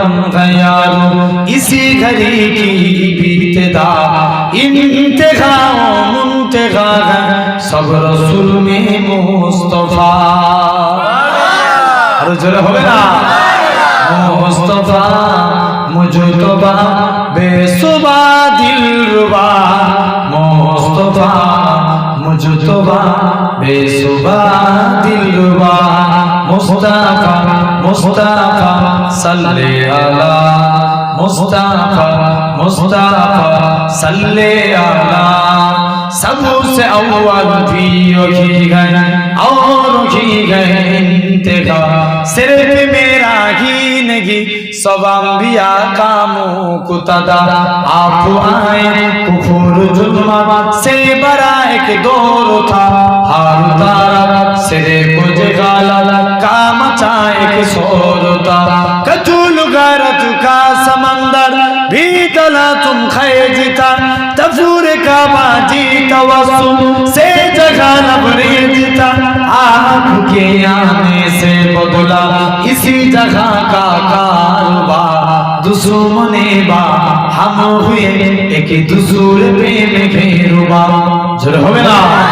हम गया इसी घड़ी की बीतदा इंतहा मुंतहा सब रसूल में मुस्तफा আরো জোরে হবে না মুস্তফা মুজতবা বেসুবা দিলরুবা মুস্তফা মুজতবা বেসুবা দিলরুবা মুস্তাফা मुस्ताफा सल्ले अला मुस्ताफा मुस्ताफा सल्ले अला सबसे अव्वल भी उठी गए और उठी गए इंतहा सिर्फ मेरा ही नहीं सब अंबिया का मुख तदा आप आए कुफुर जुल्मा से बरा एक दौर था हार तारा सिरे को होता कचूल गैरत का समंदर भी तला तुम खै जीता तफूर का बाजी तवसुम से जगह नबरी जीता आपके आने से बदला इसी जगह का कारोबार दुश्मने बा हम हुए एक दूसरे पे में घेरुबा जरूर होगा